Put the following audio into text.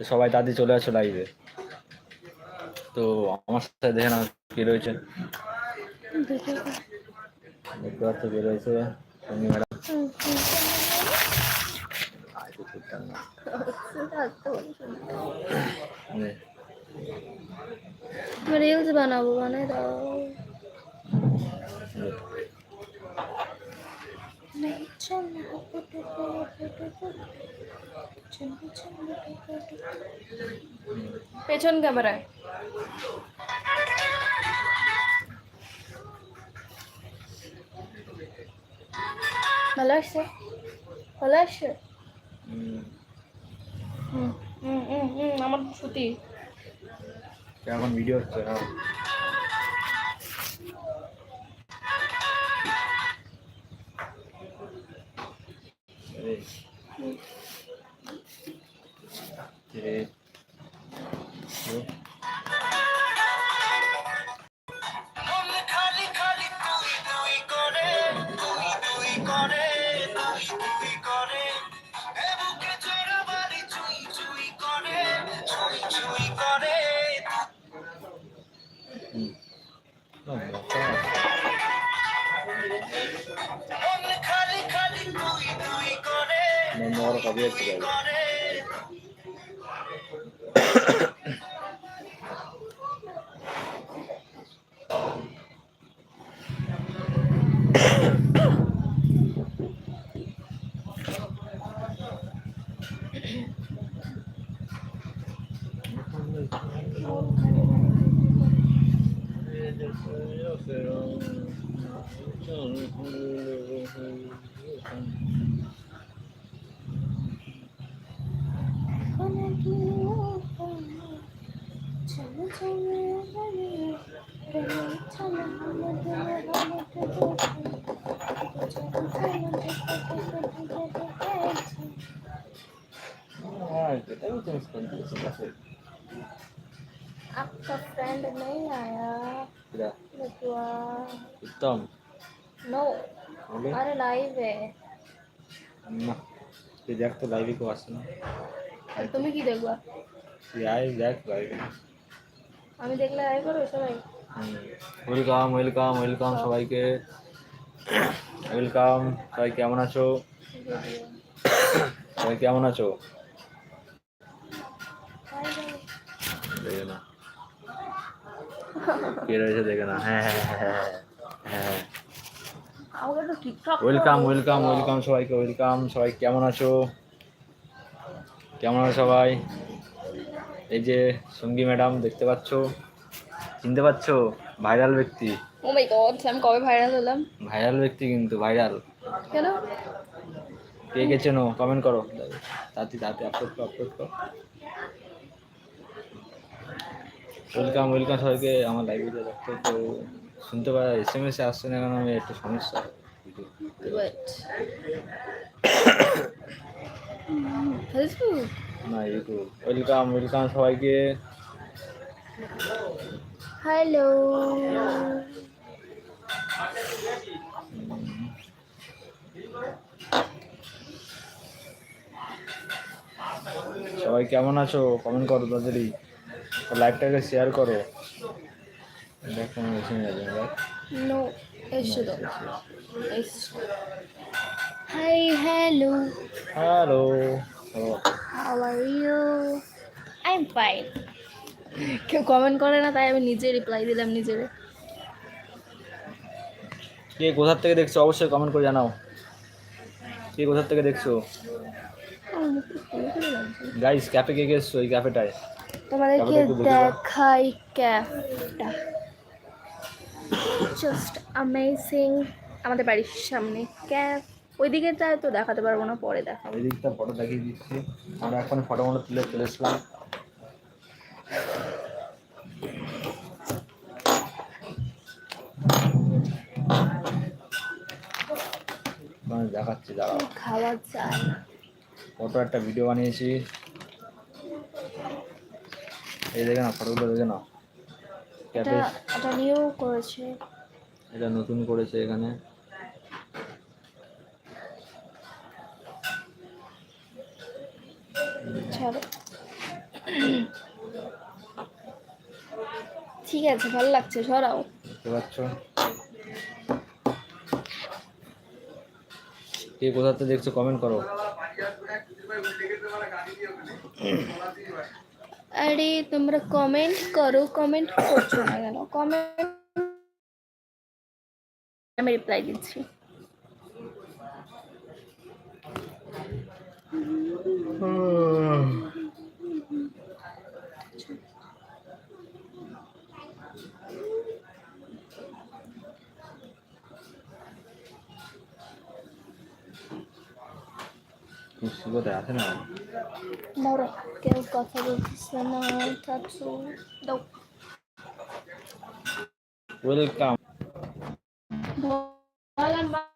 সবাই দাদি চলে আসো লাইভে তো আমার সাথে দেখে না কে রয়েছে। দেখতে পাচ্ছ কে রয়েছে। সঙ্গী ম্যাডাম। রিলস বানাবো বানাই দাও। পেছন ক্যামেরায় ভালো আসছে ভালো আসছে আমার ছুটি এখন ভিডিও হচ্ছে? হ্যাঁ। এই। এই। খালি খালি তুই তুই করে তুই তুই করে তুই তুই করে এ বুকে চোরা বাড়ি চুই চুই করে চুই চুই করে না, মশা আছে। মন খালি খালি তুই তুই করে আমার মর কবে হচ্ছে Ay, que tengo que responder esa clase. आपका फ्रेंड नहीं आया पूरा बटुआ उत्तम नो बोले अरे लाइव है না তুই দেখ তো লাইভে কেউ আসে না আর তুমি কি দেখবা তুই আয় দেখ লাইভে আমি দেখলে আয় করবে সবাই ওয়েলকাম ওয়েলকাম ওয়েলকাম সবাইকে ওয়েলকাম সবাই কেমন আছো সবাই কেমন আছো কে রয়েছে দেখে না? হ্যাঁ হ্যাঁ হ্যাঁ ওয়েলকাম ওয়েলকাম ওয়েলকাম সবাইকে ওয়েলকাম সবাই কেমন আছো? কেমন আছো সবাই? এই যে সঙ্গী ম্যাডাম দেখতে পাচ্ছো? চিনতে পারছ ভাইরাল ব্যক্তি। ও মাই গড আমি কবে ভাইরাল হলাম? ভাইরাল ব্যক্তি কিন্তু ভাইরাল। কেন? কে কে চেনো? কমেন্ট করো। তাতে তাতে আপলোড করো আপলোড করো। ওয়েলকাম ওয়েলকাম সবাইকে আমার লাইব্রেরিতে দেখতে। তো শুনতে পারা এস এম এস আসছে না কারণ আমি একটু সমস্যা। না ইউটিউব ওয়েলকাম ওয়েলকাম সবাইকে। হ্যালো সবাই কেমন আছো? কমেন্ট করো তাড়াতাড়ি। লাইভটাকে শেয়ার করো। দেখো আমি এসে যাবে নো এসো hi hello hello how are you I am fine কেউ কমেন্ট করে না তাই আমি নিজে রিপ্লাই দিলাম নিজের। কে কোথার থেকে দেখছ? অবশ্যই কমেন্ট করে জানাও। কে কোথার থেকে দেখছ? গাইস ক্যাফে কে এসছো এই ক্যাফেটায় তোমাদেরকে দেখে। দেখাই ক্যাফটা। জাস্ট অ্যামেজিং আমাদের বাড়ির সামনে ক্যাফ। ওইদিকে যায় তো দেখাতে পারব না পরে দেখাবো। ওই দিকটা ফটো দেখিয়ে দিচ্ছি। আমরা এখন ফটো মটো তুলে চলে এসলাম। দেখাচ্ছি দাঁড়াও। খাওয়া যায়? ফটো একটা ভিডিও বানিয়েছি। এই দেখে না ফটোগুলো দেখে না। এটা এটা নিয়েও করেছে। এটা নতুন করেছে এখানে। ঠিক আছে ভালো লাগছে সরাও। বুঝতে পারছ কে কোথাতে দেখছ কমেন্ট করো। আরে তোমরা কমেন্ট করো কমেন্ট করছ না কেন? কমেন্ট আমি রিপ্লাই দিচ্ছি। আছে না মরো কেউ কথা বলতেছে না চাচু দাও ওয়েলকাম দাও।